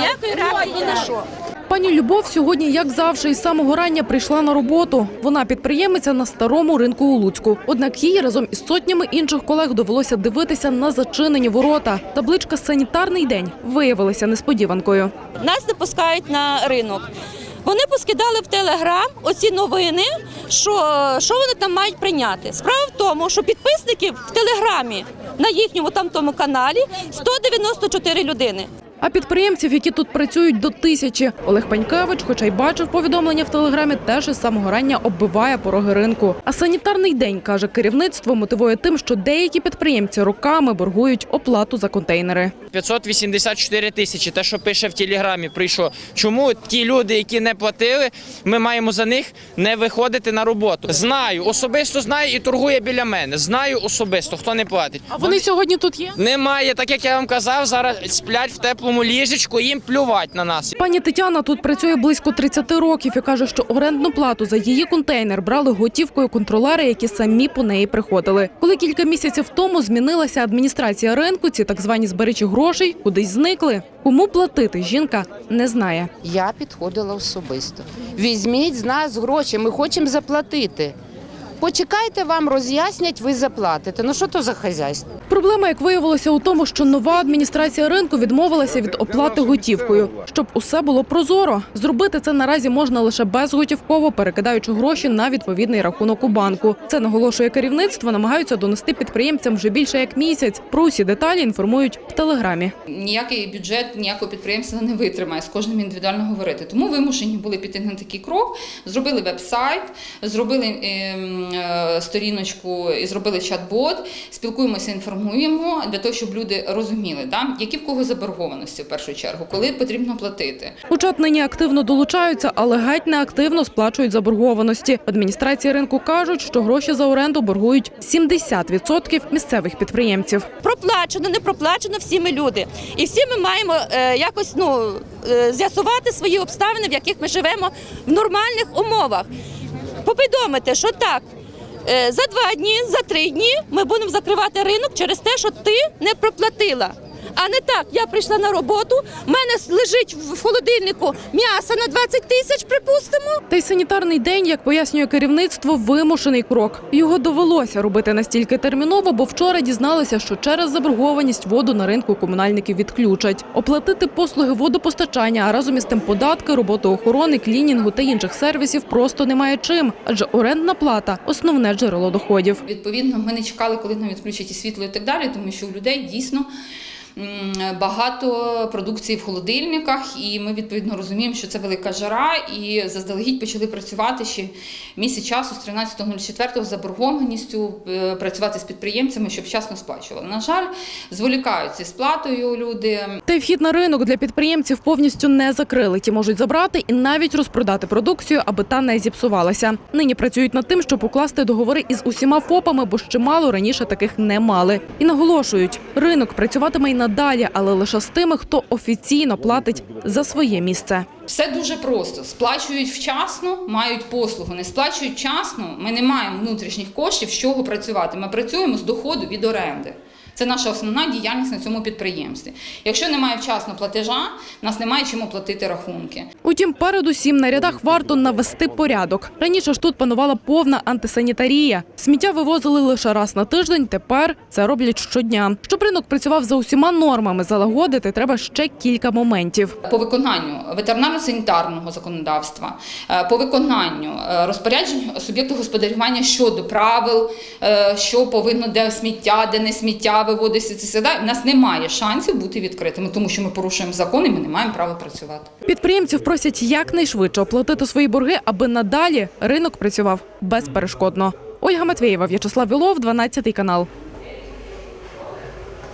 Ніякої реакції ні на що. Пані Любов сьогодні, як завжди, із самого рання прийшла на роботу. Вона підприємиця на старому ринку у Луцьку. Однак їй разом із сотнями інших колег довелося дивитися на зачинені ворота. Табличка Санітарний день виявилася несподіванкою. Нас не пускають на ринок. Вони поскидали в телеграм оці новини, що, що вони там мають прийняти. Справа в тому, що підписників в телеграмі на їхньому там тому каналі 194 людини. А підприємців, які тут працюють до тисячі. Олег Панькевич, хоча й бачив повідомлення в телеграмі, теж із самого рання оббиває пороги ринку. А санітарний день каже керівництво, мотивує тим, що деякі підприємці роками боргують оплату за контейнери. 584 тисячі, те, що пише в телеграмі, прийшло. Чому ті люди, які не платили, ми маємо за них не виходити на роботу? Знаю, особисто знаю і торгує біля мене. Знаю особисто, хто не платить. А вони сьогодні тут є? Немає, так як я вам казав, зараз сплять в теплому ліжечку, їм плювать на нас. Пані Тетяна тут працює близько 30 років і каже, що орендну плату за її контейнер брали готівкою контролери, які самі по неї приходили. Коли кілька місяців тому змінилася адміністрація ринку, ці так звані зберечі грошей кудись зникли. Кому платити жінка не знає. Я підходила особисто. Візьміть з нас гроші, ми хочемо заплатити. Почекайте, вам роз'яснять, ви заплатите. Ну що то за хазяйство? Проблема, як виявилося, у тому, що нова адміністрація ринку відмовилася від оплати готівкою, щоб усе було прозоро. Зробити це наразі можна лише безготівково, перекидаючи гроші на відповідний рахунок у банку. Це наголошує керівництво, намагаються донести підприємцям вже більше як місяць. Про усі деталі інформують в телеграмі. ніякий бюджет ніякого підприємства не витримає з кожним індивідуально говорити. Тому вимушені були піти на такий крок. Зробили веб-сайт, зробили ем, е, сторіночку і зробили чат-бот. Спілкуємося, інформуємо для того, щоб люди розуміли, да, які в кого заборгованості в першу чергу, коли потрібно платити. У нині активно долучаються, але геть не активно сплачують заборгованості. Адміністрації ринку кажуть, що гроші за оренду боргують 70% місцевих підприємців. Проплачено, не проплачено всі ми люди. І всі ми маємо е, якось ну, е, з'ясувати свої обставини, в яких ми живемо в нормальних умовах. Повідомити, що так. Е, За два дні, за три дні ми будемо закривати ринок через те, що ти не проплатила. А не так, я прийшла на роботу, в мене лежить в холодильнику м'ясо на 20 тисяч, припустимо. Та й санітарний день, як пояснює керівництво, вимушений крок. Його довелося робити настільки терміново, бо вчора дізналися, що через заборгованість воду на ринку комунальників відключать. Оплатити послуги водопостачання, а разом із тим податки, роботу охорони, клінінгу та інших сервісів просто немає чим, адже орендна плата основне джерело доходів. Відповідно, ми не чекали, коли нам відключать і світло і так далі, тому що у людей дійсно. Багато продукції в холодильниках, і ми відповідно розуміємо, що це велика жара, і заздалегідь почали працювати ще місяць часу з 13.04 з заборгованістю е, працювати з підприємцями, щоб вчасно сплачували. На жаль, зволікаються з сплатою люди. Та й вхід на ринок для підприємців повністю не закрили. Ті можуть забрати і навіть розпродати продукцію, аби та не зіпсувалася. Нині працюють над тим, щоб укласти договори із усіма ФОПами, бо ще мало раніше таких не мали. І наголошують, ринок працюватиме й надалі, але лише з тими, хто офіційно платить за своє місце. Все дуже просто. Сплачують вчасно, мають послугу. Не сплачують вчасно. Ми не маємо внутрішніх коштів, з чого працювати. Ми працюємо з доходу від оренди. Це наша основна діяльність на цьому підприємстві. Якщо немає вчасно платежа, в нас немає чим оплатити рахунки. Утім, передусім на рядах варто навести порядок. Раніше ж тут панувала повна антисанітарія. Сміття вивозили лише раз на тиждень. Тепер це роблять щодня. Щоб ринок працював за усіма нормами, залагодити треба ще кілька моментів. По виконанню ветеринарно-санітарного законодавства, е, по виконанню е, розпоряджень суб'єкту господарювання щодо правил, е, що повинно де сміття, де не сміття виводиться. Це сюди. У нас немає шансів бути відкритими, тому що ми порушуємо закон і ми не маємо права працювати. Підприємців просять якнайшвидше оплатити свої борги, аби надалі ринок працював безперешкодно. Ольга Матвієва, В'ячеслав Вілов, 12 канал.